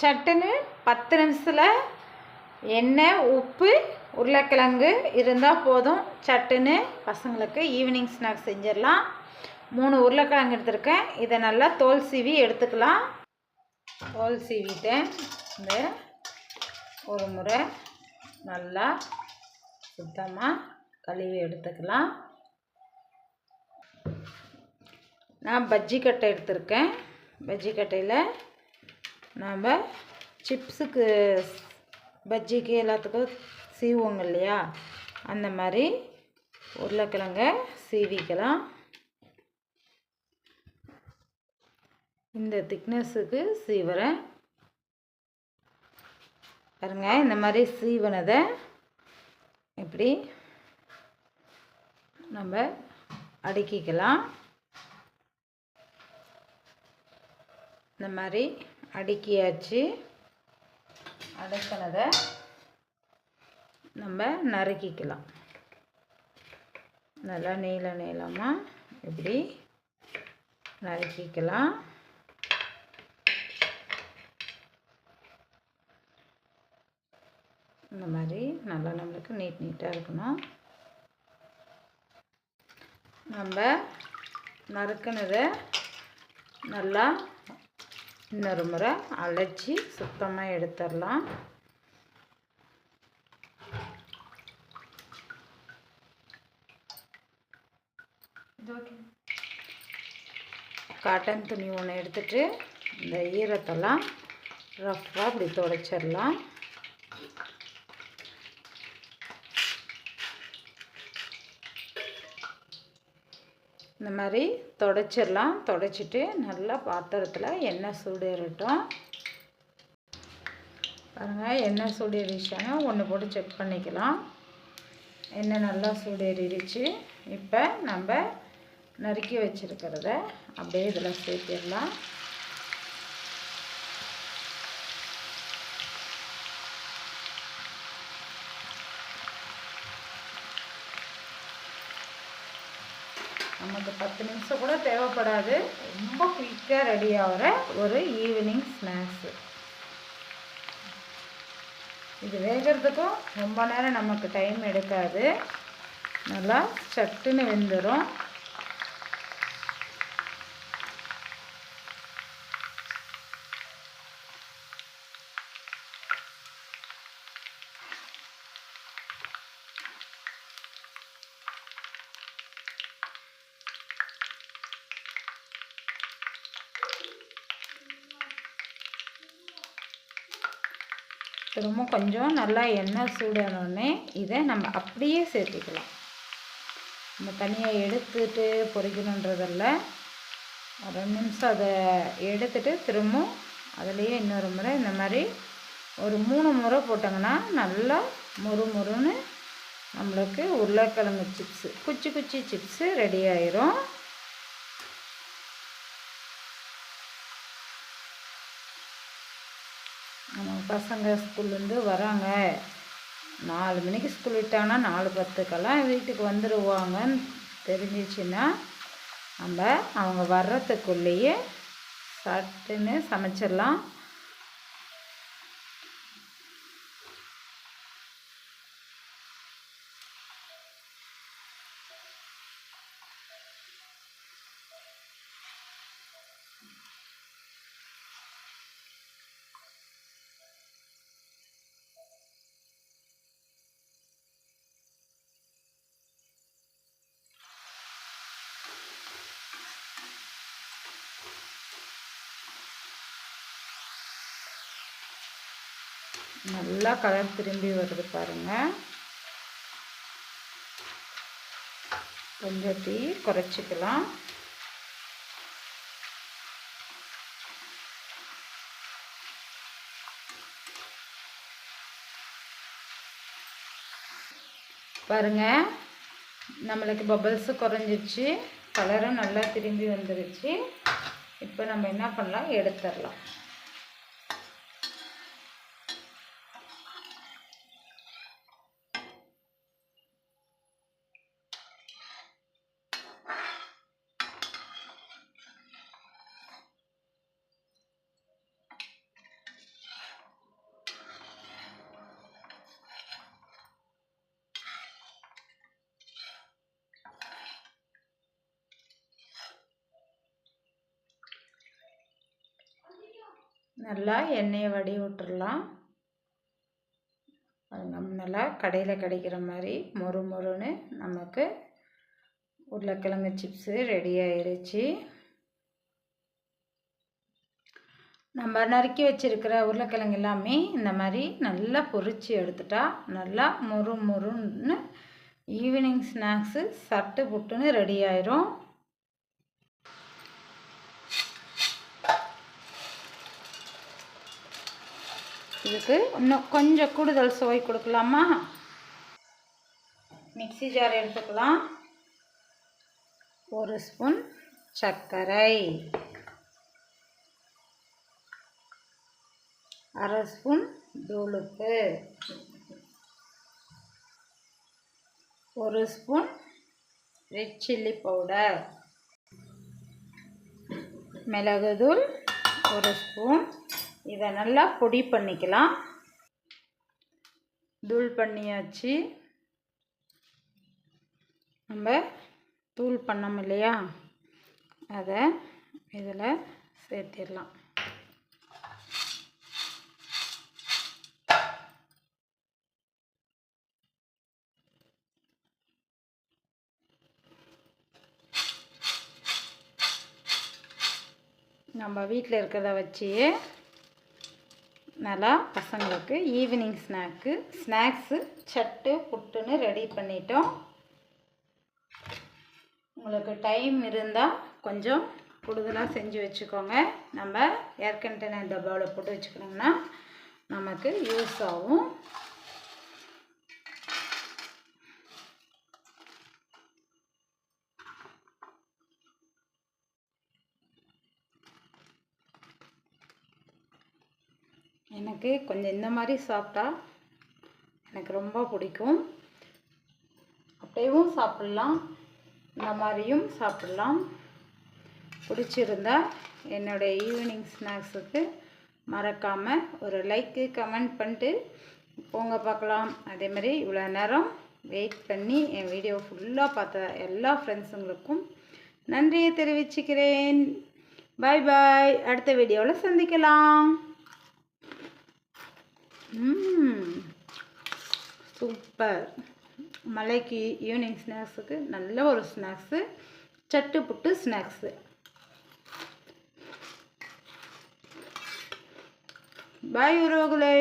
சட்டுன்னு பத்து நிமிஷத்தில் எண்ணெய் உப்பு உருளைக்கிழங்கு இருந்தால் போதும். சட்டுன்னு பசங்களுக்கு ஈவினிங் ஸ்நாக்ஸ் செஞ்சிடலாம். மூணு உருளைக்கிழங்கு எடுத்திருக்கேன். இதை நல்லா தோல் சீவி எடுத்துக்கலாம். தோல் சீவிட்டேன். இந்த ஒரு முறை நல்லா சுத்தமாக கழுவி எடுத்துக்கலாம். நான் பஜ்ஜி கட்டை எடுத்திருக்கேன். பஜ்ஜி கட்டையில் நாம் சிப்ஸுக்கு பஜ்ஜிக்கு எல்லாத்துக்கும் சீவோங்க இல்லையா? அந்த மாதிரி உருளைக்கிழங்க சீவிக்கலாம். இந்த திக்னஸுக்கு சீவுறேன். பாருங்க இந்த மாதிரி சீவனதை இப்படி நம்ம அடுக்கிக்கலாம். இந்த மாதிரி அடுக்கியாச்சு. அடுக்கினதை நம்ம நறுக்கிக்கலாம். நல்லா நீள நீளமாக இப்படி நறுக்கிக்கலாம். இந்த மாதிரி நல்லா நம்மளுக்கு நீட் நீட்டாக இருக்கணும். நம்ம நறுக்கினதை நல்லா இன்னொரு முறை அழைச்சி சுத்தமாக எடுத்துடலாம். காட்டன் துணி ஒன்று எடுத்துட்டு இந்த ஈரத்தெல்லாம் ரஃப்பாக அப்படி துடைச்சிடலாம். இந்த மாதிரி தொடச்சிடலாம். தொடச்சிட்டு நல்லா பாத்திரத்தில் எண்ணெய் சூடேறட்டும். பாருங்கள் எண்ணெய் சூடேறிச்சானா ஒன்று போட்டு செக் பண்ணிக்கலாம். எண்ணெய் நல்லா சூடேறிடுச்சு. இப்போ நம்ம நறுக்கி வச்சுருக்கிறத அப்படியே இதில் சேர்த்திடலாம். நமக்கு பத்து நிமிஷம் கூட தேவைப்படாது. ரொம்ப குயிக்காக ரெடி ஆகிற ஒரு ஈவினிங் ஸ்நாக்ஸு இது வேகிறதுக்கும் ரொம்ப நேரம் நமக்கு டைம் எடுக்காது. நல்லா சட்டுன்னு வெந்துடும் திரும்ப கொஞ்சம் நல்லா எண்ணெய் சூடானோடனே இதை நம்ம அப்படியே சேர்த்துக்கலாம். நம்ம தனியாக எடுத்துட்டு பொறிக்கணுன்றதில்ல ஒரு ரெண்டு நிமிஷம் அதை எடுத்துட்டு திரும்ப அதுலேயே இன்னொரு முறை இந்த மாதிரி ஒரு மூணு முறை போட்டாங்கன்னா நல்லா முறு முறுன்னு நம்மளுக்கு உருளைக்கிழங்கு சிப்ஸு குச்சி குச்சி சிப்ஸு ரெடி ஆயிரும். நம்ம பசங்க ஸ்கூல்லேருந்து வராங்க. நாலு மணிக்கு ஸ்கூல் விட்டாங்கன்னா நாலு பத்துக்கெல்லாம் வீட்டுக்கு வந்துடுவாங்கன்னு தெரிஞ்சிச்சுன்னா நம்ம அவங்க வர்றதுக்குள்ளேயே சட்டுன்னு சமைச்சிடலாம். நல்லா கலர் திரும்பி வருது பாருங்க. கொஞ்சம் தீ குறைச்சிக்கலாம். பாருங்க நம்மளுக்கு பபிள்ஸு குறைஞ்சிருச்சு. கலரும் நல்லா திரும்பி வந்துருச்சு. இப்போ நம்ம என்ன பண்ணலாம்? எடுத்துடலாம். நல்லா எண்ணெயை வடி விட்டுறலாம். அது நல்லா கடையில் கிடைக்கிற மாதிரி மொறு மொறுன்னு நமக்கு உருளைக்கிழங்கு சிப்ஸு ரெடி ஆயிடுச்சு நம்ம நறுக்கி வச்சுருக்கிற உருளைக்கிழங்கு எல்லாமே இந்த மாதிரி நல்லா பொரித்து எடுத்துட்டா நல்லா மொறு மொறுன்னு ஈவினிங் ஸ்நாக்ஸு சட்டு புட்டுன்னு ரெடி ஆயிரும். இதுக்கு இன்னும் கொஞ்சம் கூடுதல் சுவை கொடுக்கலாமா? மிக்சி ஜார் எடுத்துக்கலாம். ஒரு ஸ்பூன் சர்க்கரை. அரை ஸ்பூன் தூளுப்பு ஒரு ஸ்பூன் ரெட் சில்லி பவுடர். மிளகுதூள் ஒரு ஸ்பூன் இதை நல்லா பொடி பண்ணிக்கலாம். தூள் பண்ணியாச்சு. நம்ம தூள் பண்ணோம் இல்லையா? அதை இதில் சேர்த்திடலாம். நம்ம வீட்டில் இருக்கிறத வச்சு நல்லா பசங்களுக்கு ஈவினிங் ஸ்நாக்கு ஸ்நாக்ஸு சட்டு புட்டுன்னு ரெடி பண்ணிட்டோம். உங்களுக்கு டைம் இருந்தால் கொஞ்சம் கூடுதலாக செஞ்சு வச்சுக்கோங்க. நம்ம ஏர் கண்டெய்னர் டப்பாவில் போட்டு வச்சுக்கணுங்கன்னா நமக்கு யூஸ் ஆகும். எனக்கு கொஞ்சம் இந்த மாதிரி சாப்பிட்டா எனக்கு ரொம்ப பிடிக்கும். அப்படியேவும் சாப்பிட்லாம். இந்த மாதிரியும் சாப்பிட்லாம். பிடிச்சிருந்தா என்னுடைய ஈவினிங் ஸ்நாக்ஸுக்கு மறக்காமல் ஒரு லைக்கு கமெண்ட் பண்ணிட்டு போங்க பார்க்கலாம். அதேமாதிரி இவ்வளோ நேரம் வெயிட் பண்ணி என் வீடியோ ஃபுல்லாக பார்த்த எல்லா ஃப்ரெண்ட்ஸுங்களுக்கும் நன்றியை தெரிவிச்சுக்கிறேன். பாய் பாய் அடுத்த வீடியோவில் சந்திக்கலாம். சூப்பர். மலைக்கு ஈவினிங் ஸ்நாக்ஸுக்கு நல்ல ஒரு ஸ்நாக்ஸு சட்டு புட்டு ஸ்நாக்ஸு பாய் உறவுகளே.